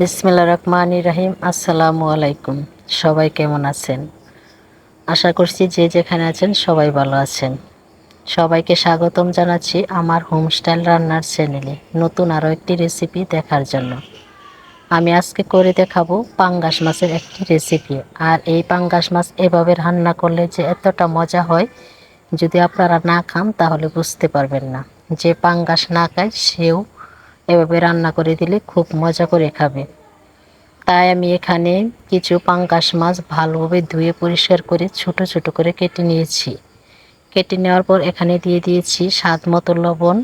বিসমিল্লা রহমান রাহিম, আসসালামু আলাইকুম। সবাই কেমন আছেন? আশা করছি যে যেখানে আছেন সবাই ভালো আছেন। সবাইকে স্বাগতম জানাচ্ছি আমার হোমস্টাইল রান্নার চ্যানেলে নতুন আরও একটি রেসিপি দেখার জন্য। আমি আজকে করে দেখাবো পাঙ্গাস মাছের একটি রেসিপি। আর এই পাঙ্গাস মাছ এভাবে রান্না করলে যে এতটা মজা হয়, যদি আপনারা না খান তাহলে বুঝতে পারবেন না। যে পাঙ্গাস না খায় সেও এভাবে রান্না করে দিলে খুব মজা করে খাবে। তাই আমি এখানে কিছু পাঙ্কাশ মাছ ভালোভাবে ধুয়ে পরিষ্কার করে ছোট ছোট করে কেটে নিয়েছি। কেটে নেওয়ার পর এখানে দিয়ে দিয়েছি স্বাদ মতো লবণ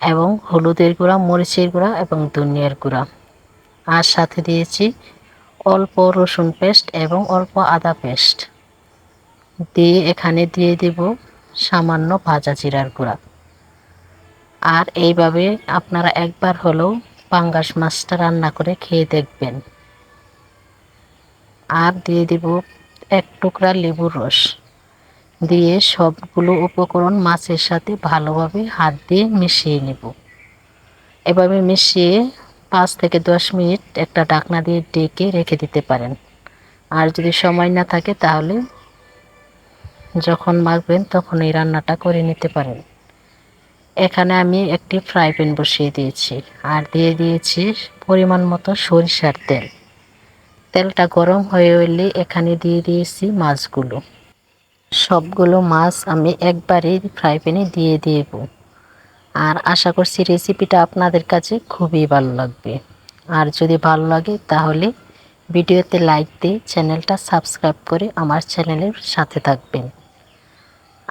এবং হলুদের গুঁড়া, মরিচের গুঁড়া এবং ধনিয়ার গুঁড়া। আর সাথে দিয়েছি অল্প রসুন পেস্ট এবং অল্প আদা পেস্ট। দিয়ে এখানে দিয়ে দেব সামান্য ভাজা জিরার গুঁড়া। আর এইভাবে আপনারা একবার হলেও পাঙ্গাস মাছটা রান্না করে খেয়ে দেখবেন। আর দিয়ে দিব এক টুকরা লেবুর রস। দিয়ে সবগুলো উপকরণ মাছের সাথে ভালোভাবে হাত দিয়ে মিশিয়ে নেব। এভাবে মিশিয়ে পাঁচ থেকে দশ মিনিট একটা ডাকনা দিয়ে ডেকে রেখে দিতে পারেন। আর যদি সময় না থাকে তাহলে যখন মাখবেন তখন এই রান্নাটা করে নিতে পারেন। এখানে আমি একটি ফ্রাই প্যান বসিয়ে দিয়েছি আর দিয়ে দিয়েছি পরিমাণ মতো সরিষার তেল। তেলটা গরম হয়ে এলে এখানে দিয়ে দিয়েছি মাছগুলো। সবগুলো মাছ আমি একবারেই ফ্রাই প্যানে দিয়ে দেব। আর আশা করছি রেসিপিটা আপনাদের কাছে খুবই ভালো লাগবে। আর যদি ভালো লাগে তাহলে ভিডিওতে লাইক দিয়ে চ্যানেলটা সাবস্ক্রাইব করে আমার চ্যানেলের সাথে থাকবেন।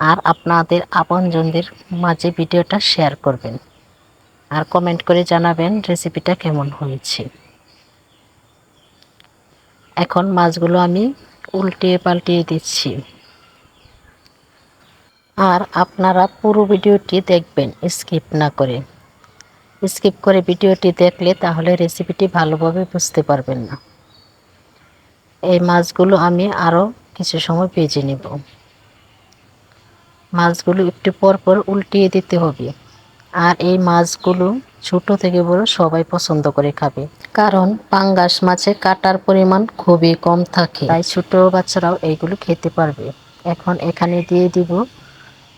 আর আপনাদের আপনজনদের মাঝে ভিডিওটা শেয়ার করবেন। আর কমেন্ট করে জানাবেন রেসিপিটা কেমন হয়েছে। এখন মাছগুলো আমি উল্টিয়ে পাল্টিয়ে দিচ্ছি। আর আপনারা পুরো ভিডিওটি দেখবেন স্কিপ না করে। স্কিপ করে ভিডিওটি দেখলে তাহলে রেসিপিটি ভালোভাবে বুঝতে পারবেন না। এই মাছগুলো আমি আরও কিছু সময় ভেজে নেব। মাছগুলো একটু পর পর উল্টিয়ে দিতে হবে। আর এই মাছগুলো ছোট থেকে বড় সবাই পছন্দ করে খাবে। কারণ পাঙ্গাস মাছে কাটার পরিমাণ খুবই কম থাকে। তাই ছোট বাচ্চারাও এইগুলো খেতে পারবে। এখন এখানে দিয়ে দিব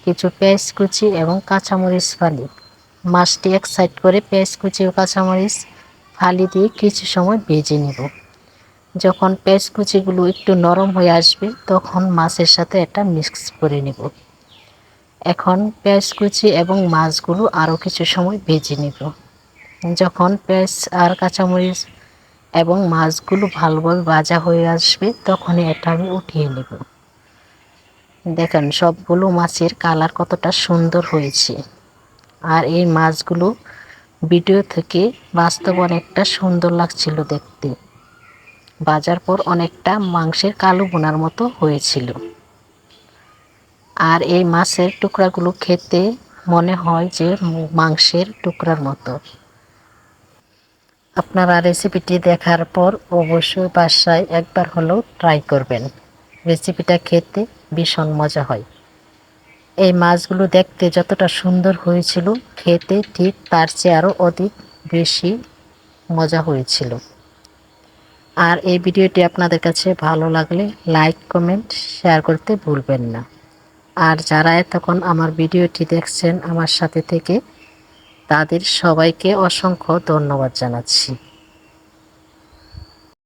কিছু পেঁয়াজ কুচি এবং কাঁচামরিচ ফালি। মাছটি এক সাইড করে পেঁয়াজ কুচি ও কাঁচামরিচ ফালি দিয়ে কিছু সময় ভেজে নেব। যখন পেঁয়াজ কুচিগুলো একটু নরম হয়ে আসবে, তখন মাছের সাথে এটা মিক্স করে নেব। এখন পেঁয়াজ কুচি এবং মাছগুলো আরও কিছু সময় ভেজে নেব। যখন পেঁয়াজ আর কাঁচামরিচ এবং মাছগুলো ভালোভাবে ভাজা হয়ে আসবে, তখনই এটা আমি উঠিয়ে নেব। দেখেন, সবগুলো মাছের কালার কতটা সুন্দর হয়েছে। আর এই মাছগুলো ভিডিও থেকে বাস্তব অনেকটা সুন্দর লাগছিল দেখতে। বাজার পর অনেকটা মাংসের কালো বোনার মতো হয়েছিল। আর এই মাছের টুকরাগুলো খেতে মনে হয় যে মাংসের টুকরার মতো। আপনারা রেসিপিটি দেখার পর অবশ্যই বাসায় একবার হলেও ট্রাই করবেন। রেসিপিটা খেতে ভীষণ মজা হয়। এই মাছগুলো দেখতে যতটা সুন্দর হয়েছিল, খেতে ঠিক তার চেয়ে আরও অধিক বেশি মজা হয়েছিল। আর এই ভিডিওটি আপনাদের কাছে ভালো লাগলে লাইক কমেন্ট শেয়ার করতে ভুলবেন না। আর যারা এতক্ষণ আমার ভিডিওটি দেখছেন আমার সাথে থেকে তাদের সবাইকে অসংখ্য ধন্যবাদ জানাচ্ছি।